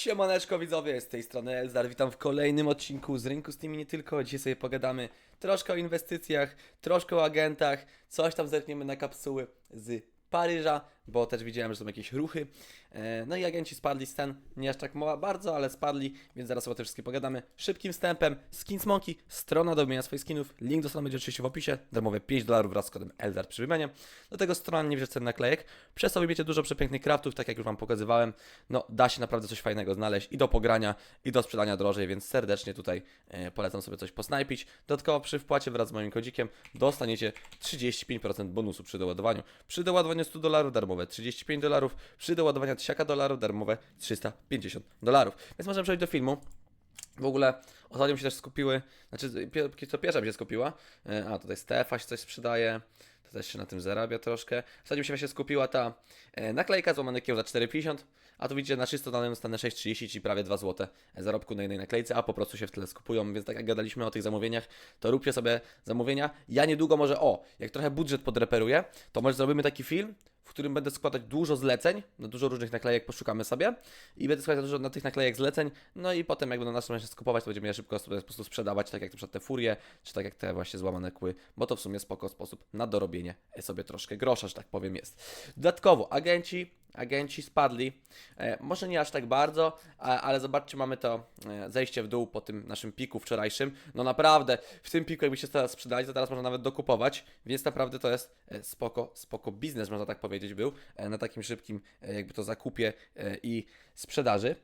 Siemaneczko widzowie, z tej strony Elzar, witam w kolejnym odcinku z Rynku Steam i nie tylko. Dzisiaj sobie pogadamy troszkę o inwestycjach, troszkę o agentach, coś tam zerkniemy na kapsuły z Paryża, bo też widziałem, że są jakieś ruchy. E, No i agenci spadli z ten, nie aż tak ma- bardzo, ale spadli, więc zaraz o tym wszystkim pogadamy. Szybkim wstępem, Skins Monkey, strona do wymienia swoich skinów, link do strony będzie oczywiście w opisie, darmowe 5 dolarów wraz z kodem Elzar przy wymianie. Do tego strona nie cen naklejek, przez to wiecie dużo przepięknych craftów, tak jak już Wam pokazywałem. No, da się naprawdę coś fajnego znaleźć i do pogrania, i do sprzedania drożej, więc serdecznie tutaj e, polecam sobie coś posnajpić. Dodatkowo przy wpłacie wraz z moim kodzikiem dostaniecie 35% bonusu przy doładowaniu. Przy doładowaniu 100 dolarów darmowe 35 dolarów, przy doładowaniu 1000 dolarów darmowe 350 dolarów. Więc możemy przejść do filmu. W ogóle ostatnio mi się też skupiły, znaczy to pierwsza mi się skupiła, e, a tutaj Stefa się coś sprzedaje, to też się na tym zarabia troszkę. Ostatnio mi się właśnie skupiła ta e, naklejka złamany kieł za 4,50, a tu widzicie na 300 danym dostanę 6,30, czyli prawie 2 zł zarobku na jednej naklejce, a po prostu się w tyle skupują, więc tak jak gadaliśmy o tych zamówieniach, to róbcie sobie zamówienia. Ja niedługo może, o, jak trochę budżet podreperuję, to może zrobimy taki film, w którym będę składać dużo zleceń, no dużo różnych naklejek poszukamy sobie i będę składać dużo na tych naklejek zleceń, no i potem jak będą nas się skupować, to będziemy je szybko po prostu sprzedawać, tak jak na przykład te furie, czy tak jak te właśnie złamane kły, bo to w sumie spoko sposób na dorobienie sobie troszkę grosza, że tak powiem jest. Dodatkowo agenci, agenci spadli, e, może nie aż tak bardzo, a, ale zobaczcie, mamy to e, zejście w dół po tym naszym piku wczorajszym, no naprawdę, w tym piku jakbyście teraz sprzedali, to teraz można nawet dokupować, więc naprawdę to jest e, spoko, spoko biznes, można tak powiedzieć, był e, na takim szybkim e, jakby to zakupie e, i sprzedaży,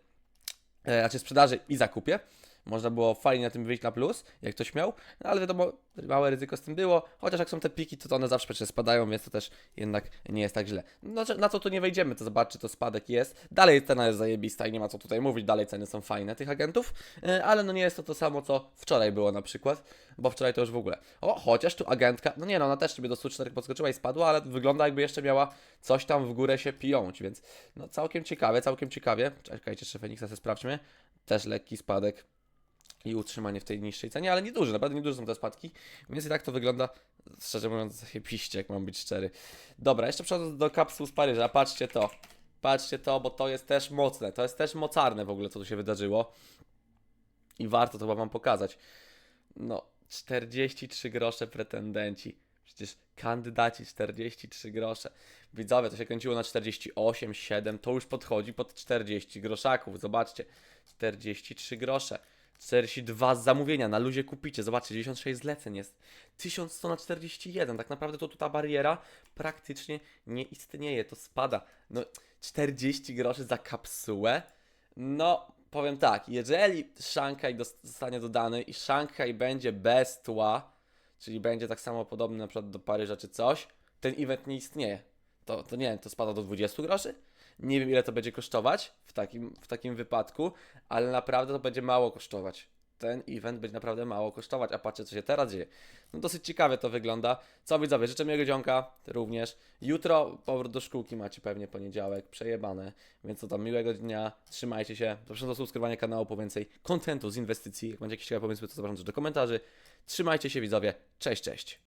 e, znaczy sprzedaży i zakupie. Można było fajnie na tym wyjść na plus, jak ktoś miał, no ale wiadomo, małe ryzyko z tym było, chociaż jak są te piki, to, to one zawsze przecież spadają, więc to też jednak nie jest tak źle. No, na co tu nie wejdziemy, to zobaczcie, to spadek jest. Dalej cena jest zajebista i nie ma co tutaj mówić, dalej ceny są fajne tych agentów, e, ale no nie jest to to samo, co wczoraj było na przykład, bo wczoraj to już w ogóle. O, chociaż tu agentka, no nie no, ona też sobie do 104 podskoczyła i spadła, ale wygląda jakby jeszcze miała coś tam w górę się pijąć, więc no całkiem ciekawe, całkiem ciekawie. Czekajcie, jeszcze Feniksa sobie sprawdźmy. Też lekki spadek i utrzymanie w tej niższej cenie, ale nieduży, naprawdę nieduże są te spadki, więc i tak to wygląda, szczerze mówiąc, zajebiście, jak mam być szczery. Dobra, jeszcze przechodząc do kapsuł z Paryża, patrzcie to, patrzcie to, bo to jest też mocne, to jest też mocarne w ogóle, co tu się wydarzyło i warto to chyba wam pokazać. No, 43 grosze pretendenci, przecież kandydaci 43 grosze. Widzowie, to się kręciło na 48, 7, to już podchodzi pod 40 groszaków, zobaczcie, 43 grosze. 42 z zamówienia, na luzie kupicie, zobaczcie, 96 zleceń jest, 1100 na 41, tak naprawdę to tu ta bariera praktycznie nie istnieje, to spada, no 40 groszy za kapsułę, no powiem tak, jeżeli Shanghai zostanie dodany i Shanghai będzie bez tła, czyli będzie tak samo podobny na przykład do Paryża czy coś, ten event nie istnieje, to, to nie wiem, to spada do 20 groszy? Nie wiem ile to będzie kosztować w takim, w takim wypadku, ale naprawdę to będzie mało kosztować. Ten event będzie naprawdę mało kosztować, a patrzcie co się teraz dzieje. No dosyć ciekawie to wygląda. Co widzowie, życzę miłego dzionka również. Jutro powrót do szkółki macie pewnie poniedziałek, przejebane. Więc to tam miłego dnia, trzymajcie się. Zapraszam do subskrybowania kanału po więcej kontentu z inwestycji. Jak będzie jakieś ciekawe pomysły, to zapraszam też do komentarzy. Trzymajcie się widzowie, cześć, cześć.